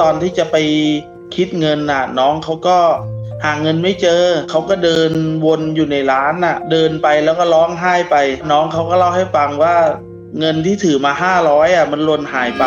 ตอนที่จะไปคิดเงินน่ะน้องเขาก็หาเงินไม่เจอ เขาก็เดินวนอยู่ในร้านน่ะ เดินไปแล้วก็ร้องไห้ไป น้องเขาก็เล่าให้ฟังว่า เงินที่ถือมาห้าร้อยอะมันหล่นหายไป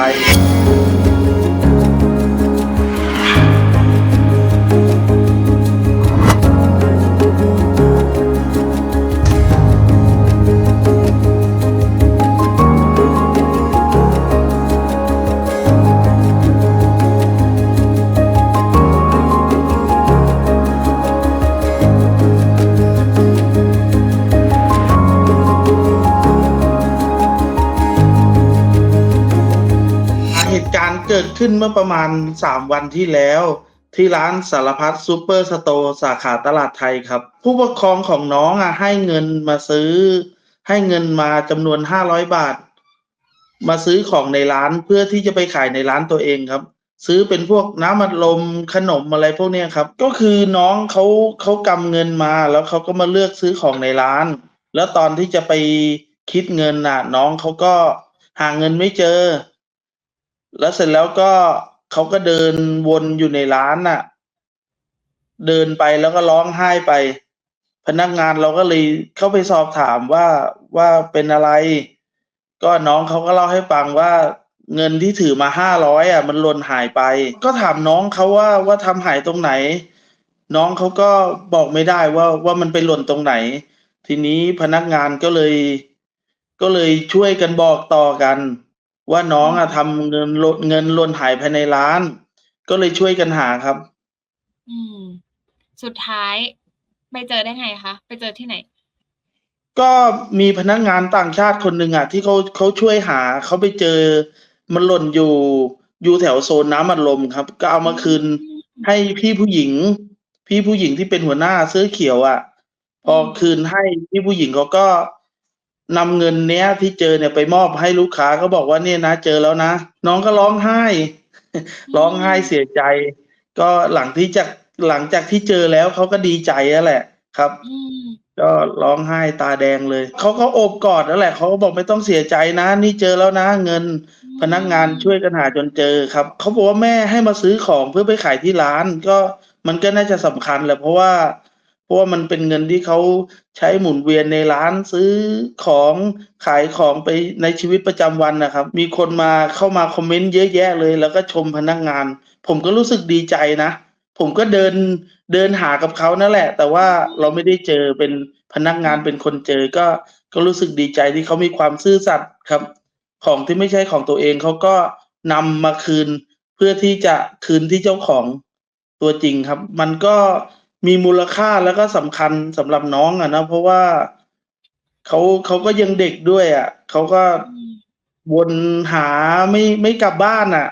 เหตุการณ์เกิดขึ้นเมื่อประมาณ 3 วันที่แล้ว ที่ร้านสารพัดซูเปอร์สโตร์สาขาตลาดไทยครับ ผู้ปกครองของน้องอะให้เงินมาซื้อ ให้เงินมาจำนวน 500 บาท มาซื้อของในร้านเพื่อที่จะไปขายในร้านตัวเองครับ ซื้อเป็นพวกน้ำอัดลมขนมอะไรพวกนี้ครับ ก็คือน้องเขาเขากำเงินมาแล้วเขาก็มาเลือกซื้อของในร้าน แล้วตอนที่จะไปคิดเงินน่ะ น้องเขาก็หาเงินไม่เจอ แล้วเสร็จแล้วก็เขาก็เดินวนอยู่ในร้านน่ะ เดินไปแล้วก็ร้องไห้ไป พนักงานเราก็เลยเข้าไปสอบถามว่าว่าเป็นอะไร ก็น้องเขาก็เล่าให้ฟังว่าเงินที่ถือมาห้าร้อยอะ มันหล่นหายไป ก็ถามน้องเขาว่าว่าทำหายตรงไหน น้องเขาก็บอกไม่ได้ว่าว่ามันไปหล่นตรงไหน ทีนี้พนักงานก็เลย ก็เลยช่วยกันบอกต่อกัน ว่าน้องอะทำเงินหล่นเงินหล่นหายภายในร้าน ก็เลยช่วยกันหาครับ อืม สุดท้าย ไปเจอได้ไงคะ ไปเจอที่ไหน?ก็มีพนักงานต่างชาติคนหนึ่งอะที่เขาเขาช่วยหาเขาไปเจอ มันหล่นอยู่อยู่แถวโซนน้ำอัดลมครับ ก็เอามาคืนอืมให้พี่ผู้หญิง พี่ผู้หญิงที่เป็นหัวหน้าเสื้อเขียวอะพอือม คืนให้พี่ผู้หญิงเขาก็ นำเงินเนี้ยที่เจอเนี่ยไปมอบให้ลูกค้าก็บอกว่าเนี่ยนะเจอแล้วนะ น้องก็ร้องไห้อืร้องไห้มเสียใจ ก็หลังที่จากหลังจากที่เจอแล้วเขาก็ดีใจอะแหละครับอืมก็ร้องไห้ตาแดงเลย เขาก็โอบกอดนั่นแหละเขาก็บอกไม่ต้องเสียใจนะ นี่เจอแล้วนะเงินอืพนักงานช่วยมกันหาจนเจอครับ เขาบอกว่าแม่ให้มาซื้อของเพื่อไปขายที่ร้าน ก็มันก็น่าจะสำคัญแหละเพราะว่า เพราะว่ามันเป็นเงินที่เขาใช้หมุนเวียนในร้านซื้อของขายของไปในชีวิตประจำวันนะครับ มีคนมาเข้ามาคอมเมนต์เยอะแยะเลย แล้วก็ชมพนักงาน ผมก็รู้สึกดีใจนะ ผมก็เดินเดินหากับเขานั่นแหละ แต่ว่าเราไม่ได้เจอเป็นพนักงานเป็นคนเจอก็ก็รู้สึกดีใจที่เขามีความซื่อสัตย์ครับ ของที่ไม่ใช่ของตัวเองเขาก็นำมาคืนเพื่อที่จะคืนที่เจ้าของตัวจริงครับ มันก็ มีมูลค่าแล้วก็สำคัญสำหรับน้องอะนะเพราะว่าเขาเขาก็ยังเด็กด้วยอะเขาก็อืมวนหาไม่ไม่กลับบ้านน่ะ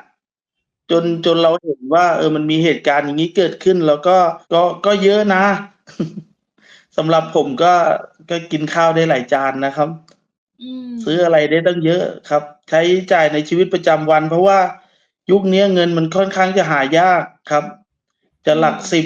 จนจนเราเห็นว่า เออมันมีเหตุการณ์อย่างงี้เกิดขึ้น แล้วก็ก็ก็เยอะนะสำหรับผมก็ก็กินข้าวได้หลายจานนะครับอืซื้อมอะไรได้ตั้งเยอะครับ ใช้จ่ายในชีวิตประจำวัน เพราะว่ายุคเนี้ยเงินมันค่อนข้างจะหายากครับ จะอืหลักมสิบ